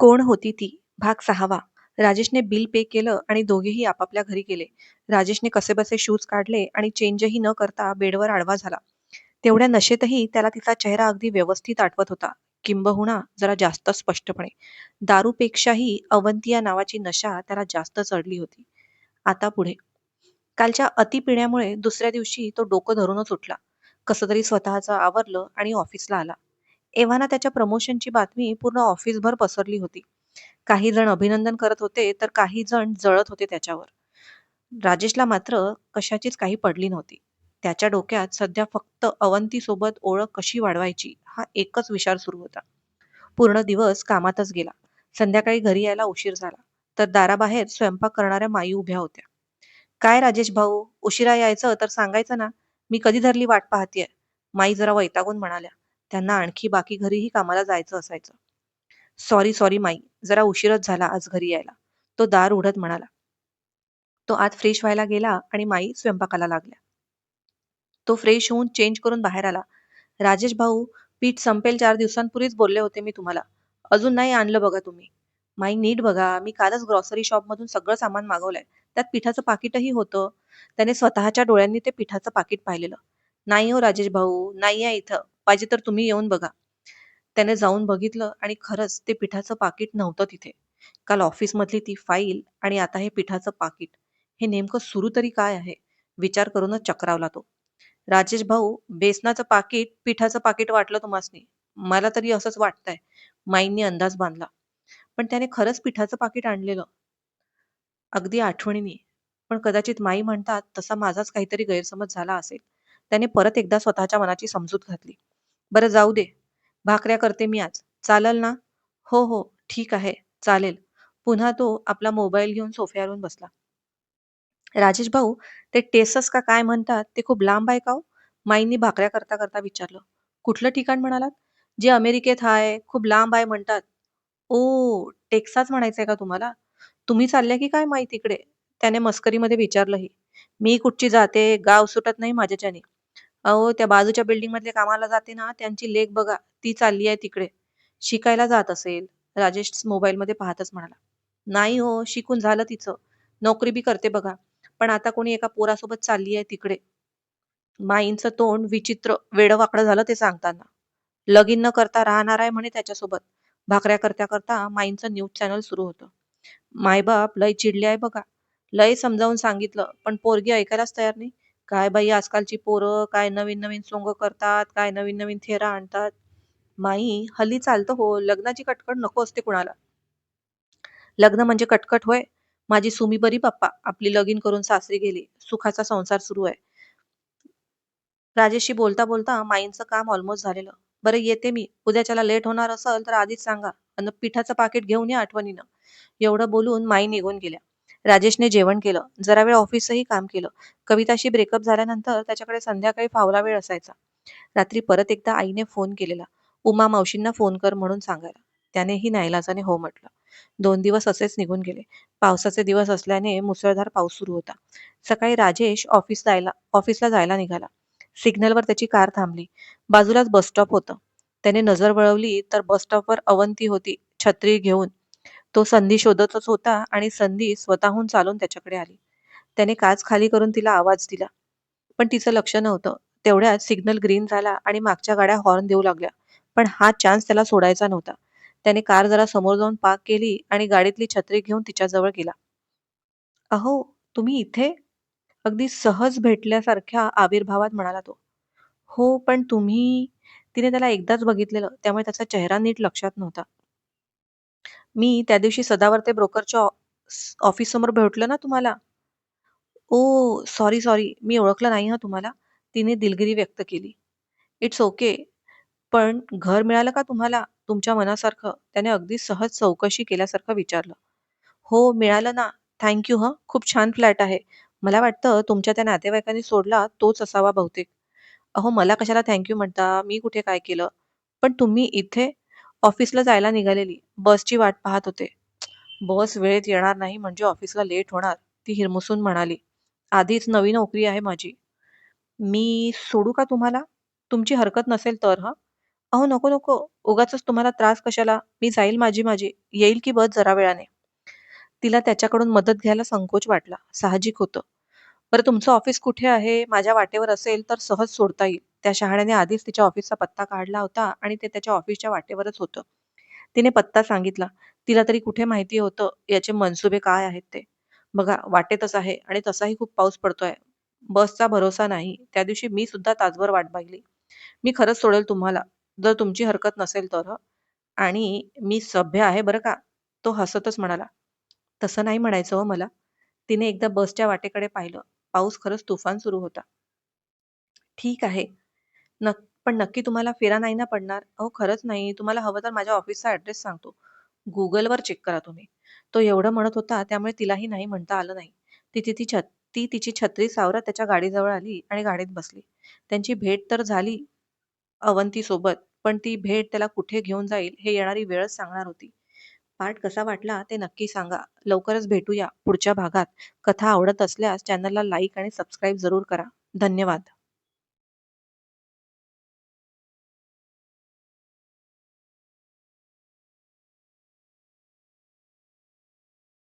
कोण होती ती? भाग सहावा राजेशने बिल पे केलं आणि दोघेही आपापल्या घरी गेले. राजेशने कसेबसे शूज काढले आणि चेंजही न करता बेडवर आडवा झाला. तेवढ्या नशेतही त्याला तिचा चेहरा अगदी व्यवस्थित आठवत होता. किंबहुना जरा जास्त स्पष्टपणे. दारूपेक्षाही अवंती या नावाची नशा त्याला जास्त चढली होती. आता पुढे. कालच्या अतिपिण्यामुळे दुसऱ्या दिवशी तो डोकं धरूनच उठला. कसं तरी स्वतःचं आवरलं आणि ऑफिसला आला. एव्हाना त्याच्या प्रमोशनची बातमी पूर्ण ऑफिसभर पसरली होती. काही जण अभिनंदन करत होते तर काही जण जळत होते त्याच्यावर. राजेशला मात्र कशाचीच काही पडली नव्हती. त्याच्या डोक्यात सध्या फक्त अवंतीसोबत ओळख कशी वाढवायची हा एकच विचार सुरू होता. पूर्ण दिवस कामातच गेला. संध्याकाळी घरी यायला उशीर झाला तर दाराबाहेर स्वयंपाक करणाऱ्या माई उभ्या होत्या. काय राजेश भाऊ उशिरा यायचं तर सांगायचं ना मी कधी धरली वाट पाहतेय माई जरा वैतागून म्हणाल्या त्यांना आणखी बाकी घरीही कामाला जायचं असायचं. सॉरी सॉरी माई जरा उशीरच झाला आज घरी यायला. तो दार उघडत म्हणाला. तो आत फ्रेश व्हायला गेला आणि माई स्वयंपाकाला लागल्या. तो फ्रेश होऊन चेंज करून बाहेर आला. राजेश भाऊ पीठ संपेल चार दिवसांपूर्वीच बोलले होते मी तुम्हाला. अजून नाही आणलं बघा तुम्ही. माई नीट बघा. मी कालच ग्रॉसरी शॉप मधून सगळं सामान मागवलंय. त्यात पिठाचं पाकिटही होतं. त्याने स्वतःच्या डोळ्यांनी ते पिठाचं पाकिट पाहिलेलं. नाही हो राजेश भाऊ नाही आहे इथं. पाहिजे तर तुम्ही येऊन बघा. त्याने जाऊन बघितलं आणि खरंच ते पिठाचं पाकिट नव्हतं तिथे. काल ऑफिसमधली ती फाईल आणि आता हे पिठाचं पाकिट. हे नेमकं सुरू तरी काय आहे? विचार करूनच चक्रावला तो. राजेश भाऊ बेसनाचं पाकिट पिठाचं पाकिट वाटलं तुम्हासनी. मला तरी असंच वाटतंय. माईंनी अंदाज बांधला. पण त्याने खरंच पिठाचं पाकिट आणलेलं? अगदी आठवणीने. पण कदाचित माई म्हणतात तसा माझाच काहीतरी गैरसमज झाला असेल. त्याने परत एकदा स्वतःच्या मनाची समजूत घातली. बरं जाऊ दे. भाकऱ्या करते मी आज. चालल ना? हो हो. ठीक आहे. चालेल. पुन्हा तो आपला मोबाईल घेऊन सोफ्यावरून बसला. राजेश भाऊ ते टेसस का काय म्हणतात ते खूप लांब आहे का हो? माईंनी भाकऱ्या करता करता विचारलं. कुठलं ठिकाण म्हणालात? जे अमेरिकेत आहे खूप लांब आहे म्हणतात. ओ टेक्सास म्हणायचंय का तुम्हाला? तुम्ही चालल्या की काय माई तिकडे? त्याने मस्करीमध्ये विचारलंही. मी कुठची जाते गाव सुटत नाही माझ्याच्याने. अहो त्या बाजूच्या बिल्डिंग मधले कामाला जाते ना त्यांची लेख बघा ती चालली आहे तिकडे. शिकायला जात असेल. राजेश मोबाईल मध्ये पाहतच म्हणाला. नाही हो शिकून झालं तिचं. नोकरी बी करते बघा. पण आता कोणी एका पोरासोबत चालली आहे तिकडे. माईंचं तोंड विचित्र वेडवाकडं झालं ते सांगताना. लगीन न करता राहणार आहे म्हणे त्याच्यासोबत. भाकऱ्या करता करता माईंचं न्यूज चॅनल सुरू होतं. मायबाप लय चिडले आहे बघा. लय समजावून सांगितलं पण पोरगी ऐकायलाच तयार नाही. काय बाई आजकालची पोरं काय नवीन नवीन सोंग करतात काय नवीन नवीन थेरा आणतात. माई हल्ली चालतं हो लग्नाची कटकट नको असते कुणाला. लग्न म्हणजे कटकट होय. माझी सुमी बरी बाप्पा आपली लगीन करून सासरी गेली. सुखाचा संसार सुरू आहे. राजेशशी बोलता बोलता माईंचं काम ऑलमोस्ट झालेलं. बरं येते मी. उद्याच्याला लेट होणार असेल तर आधीच सांगा. आणि पिठाचं पाकिट घेऊन या आठवणीनं. एवढं बोलून माई निघून गेल्या. राजेशने जेवण केलं. जरा वेळ ऑफिसही काम केलं. कविताशी ब्रेकअप झाल्यानंतर त्याच्याकडे संध्याकाळी फावला वेळ असायचा. रात्री परत एकदा आईने फोन केलेला. उमा मावशींना फोन कर म्हणून सांगायला. त्यानेही नाईलाजाने हो म्हटलं. दोन दिवस असेच निघून गेले. पावसाचे दिवस असल्याने मुसळधार पाऊस सुरू होता. सकाळी राजेश ऑफिस जायला ऑफिसला जायला निघाला. सिग्नलवर त्याची कार थांबली. बाजूलाच बस स्टॉप होतं. त्याने नजर वळवली तर बस स्टॉपवर अवंती होती छत्री घेऊन. तो संधी शोधतच होता आणि संधी स्वतःहून चालून त्याच्याकडे आली. त्याने काच खाली करून तिला आवाज दिला. पण तिचं लक्ष नव्हतं. तेवढ्यात सिग्नल ग्रीन झाला आणि मागच्या गाड्या हॉर्न देऊ लागल्या. पण हा चान्स त्याला सोडायचा नव्हता. त्याने कार जरा समोर जाऊन पार्क केली आणि गाडीतली छत्री घेऊन तिच्याजवळ गेला. अहो तुम्ही इथे? अगदी सहज भेटल्यासारख्या आविर्भावात म्हणाला तो. हो पण तुम्ही तिने त्याला एकदाच बघितलेलं त्यामुळे त्याचा चेहरा नीट लक्षात नव्हता. मी त्या दिवशी सदावर्ते ब्रोकरच्या ऑफिस समोर भेटलो ना तुम्हाला? ओ सॉरी सॉरी मी ओळखलं नाही हा तुम्हाला. तिने दिलगिरी व्यक्त केली. इट्स ओके पण घर मिळालं का तुम्हाला? तुमच्या मनासारखं. त्याने अगदी सहज चौकशी केल्यासारखं विचारलं. हो मिळालं ना. थँक्यू ह. खूप छान फ्लॅट आहे. मला वाटतं तुमच्या त्या नातेवाईकांनी सोडला तोच असावा बहुतेक. अहो मला कशाला थँक्यू म्हणता? मी कुठे काय केलं? पण तुम्ही इथे ऑफिसला जायला निघालेली. बसची वाट पाहत होते. बस वेळेत येणार नाही म्हणजे ऑफिसला लेट होणार ती हिरमुसून म्हणाली. आधीच नवी नोकरी आहे माझी. मी सोडू का तुम्हाला? तुमची हरकत नसेल तर हा? अहो नको नको. उगाचच तुम्हाला त्रास कशाला? मी जाईल माझी माझी. येईल की बस जरा वेळाने. तिला त्याच्याकडून मदत घ्यायला संकोच वाटला. साहजिक होतं. बरं तुमचं ऑफिस कुठे आहे? माझ्या वाटेवर असेल तर सहज सोडता येईल. त्या शहाण्याने आधीच तिच्या ऑफिसचा पत्ता काढला होता आणि ते त्याच्या ऑफिसच्या वाटेवरच होतं. तिने पत्ता सांगितला तिला तरी कुठे माहिती होतं याचे मनसुबे काय आहेत ते? बघा वाटेतच आहे आणि तसाही खूप पाऊस पडतोय. बसचा भरोसा नाही. त्या दिवशी मी सुद्धा तासभर वाट पाहिली. मी खरंच सोडेल तुम्हाला. जर तुमची हरकत नसेल तर. आणि मी सभ्य आहे बरं का? तो हसतच म्हणाला. तसं नाही म्हणायचं हो मला. तिने एकदा बसच्या वाटेकडे पाहिलं. पाऊस खरंच तुफान सुरू होता. ठीक आहे. नक पण नक्की तुम्हाला फेरा नाही ना पडणार. अहो खरंच नाही. तुम्हाला हवं तर माझ्या ऑफिसचा ऍड्रेस सांगतो. गुगलवर चेक करा तुम्ही. तो एवढं म्हणत होता त्यामुळे तिलाही नाही म्हणता आलं नाही. ती ती छत ती तिची छत्री सावरत त्याच्या गाडीजवळ आली आणि गाडीत बसली. त्यांची भेट तर झाली अवंतीसोबत पण ती भेट त्याला कुठे घेऊन जाईल हे येणारी वेळच सांगणार होती. पाठ कसा वाटला ते नक्की सांगा. लवकरच भेटूया पुढच्या भागात. कथा आवडत असल्यास चॅनलला लाईक आणि सबस्क्राईब जरूर करा. धन्यवाद.